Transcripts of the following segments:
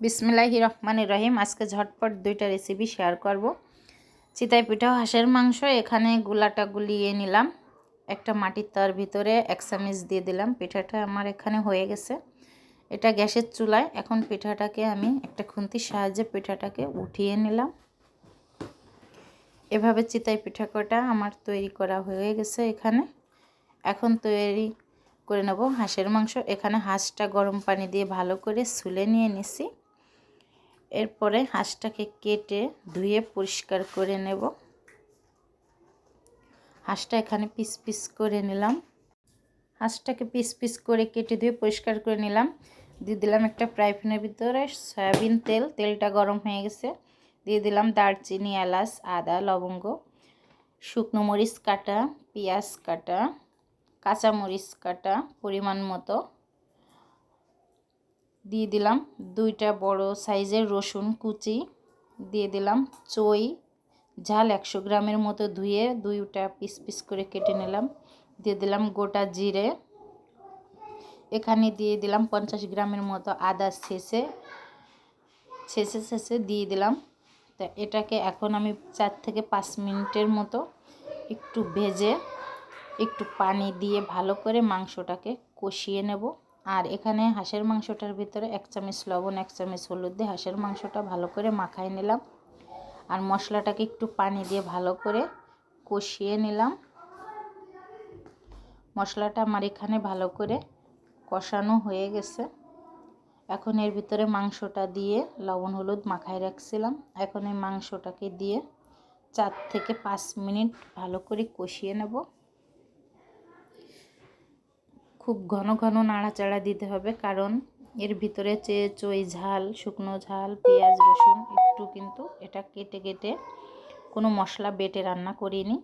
বিসমিল্লাহি রহমানির রহিম। আজকে ঝটপট দুইটা রেসিপি শেয়ার করব। চিতাই পিঠা হাঁসের মাংস, এখানে গুলাটা গুলিয়ে নিলাম। একটা মাটির তার ভিতরে এক চামিচ দিয়ে দিলাম। পিঠাটা আমার এখানে হয়ে গেছে। এটা গ্যাসের চুলায়। এখন পিঠাটাকে আমি একটা খুন্তির সাহায্যে পিঠাটাকে উঠিয়ে নিলাম। এভাবে চিতাই পিঠা কটা আমার তৈরি করা হয়ে গেছে এখানে। এখন তৈরি করে নেব হাঁসের মাংস। এখানে হাঁসটা গরম পানি দিয়ে ভালো করে সুলে নিয়ে নিছি। এরপরে হাঁসটাকে কেটে ধুয়ে পরিষ্কার করে নেব। হাঁসটা এখানে পিস পিস করে নিলাম। হাঁসটাকে পিস পিস করে কেটে ধুয়ে পরিষ্কার করে নিলাম। দিয়ে দিলাম একটা ফ্রাই প্যানের ভিতরে সয়াবিন তেল। তেলটা গরম হয়ে গেছে। দিয়ে দিলাম দারচিনি, এলাচ, আদা, লবঙ্গ, শুকনো মরিচ কাটা, পেঁয়াজ কাটা কাঁচা মরিচ কাটা পরিমাণ মতো। দিয়ে দিলাম দুইটা বড় সাইজের রসুন কুচি দিয়ে দিলাম, চই, ঝাল একশো গ্রামের মতো ধুয়ে দুইটা পিস পিস করে কেটে নিলাম, দিয়ে দিলাম গোটা জিরে, এখানে দিয়ে দিলাম পঞ্চাশ গ্রামের মতো আদা ছেঁচে ছেঁচে ছেঁচে দিয়ে দিলাম, তা এটাকে এখন আমি চার থেকে পাঁচ মিনিটের মতো একটু ভেজে একটু পানি দিয়ে ভালো করে মাংসটাকে কষিয়ে নেব। আর এখানে হাঁসের মাংসটার ভিতরে এক চামচ লবণ, এক চামচ হলুদ দিয়ে হাঁসের মাংসটা ভালো করে মাখায় নিলাম। আর মশলাটাকে একটু পানি দিয়ে ভালো করে কষিয়ে নিলাম। মশলাটা আমার এখানে ভালো করে কষানো হয়ে গেছে। এখন এর ভিতরে মাংসটা দিয়ে লবণ, হলুদ মাখায় রাখছিলাম। এখন এই মাংসটাকে দিয়ে চার থেকে পাঁচ মিনিট ভালো করে কষিয়ে নেব। খুব ঘন ঘন নাড়াচাড়া দিতে হবে, কারণ এর ভিতরে চে চই ঝাল, শুকনো ঝাল, পেঁয়াজ, রসুন, একটু কিন্তু এটা কেটে কেটে কোনো মশলা বেটে রান্না করিনি।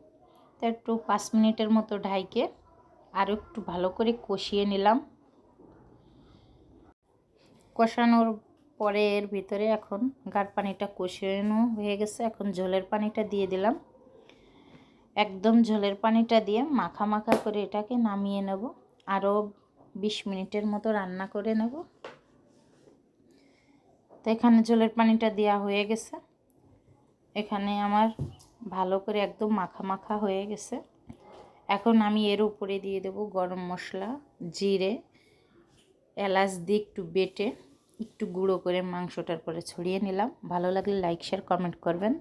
তো একটু পাঁচ মিনিটের মতো ঢাইকে আরও একটু ভালো করে কষিয়ে নিলাম। কষানোর পরে এর ভিতরে এখন গাঢ় পানিটা কষানো হয়ে গেছে, এখন ঝোলের পানিটা দিয়ে দিলাম। একদম ঝোলের পানিটা দিয়ে মাখা মাখা করে এটাকে নামিয়ে নেব। আরও বিশ মিনিটের মতো রান্না করে নেব। তো এখানে জলের পানিটা দেওয়া হয়ে গেছে। এখানে আমার ভালো করে একদম মাখা মাখা হয়ে গেছে। এখন আমি এর উপরে দিয়ে দেব গরম মশলা, জিরে, এলাচ দিয়ে একটু বেটে একটু গুঁড়ো করে মাংসটার পরে ছড়িয়ে নিলাম। ভালো লাগলে লাইক শেয়ার কমেন্ট করবেন।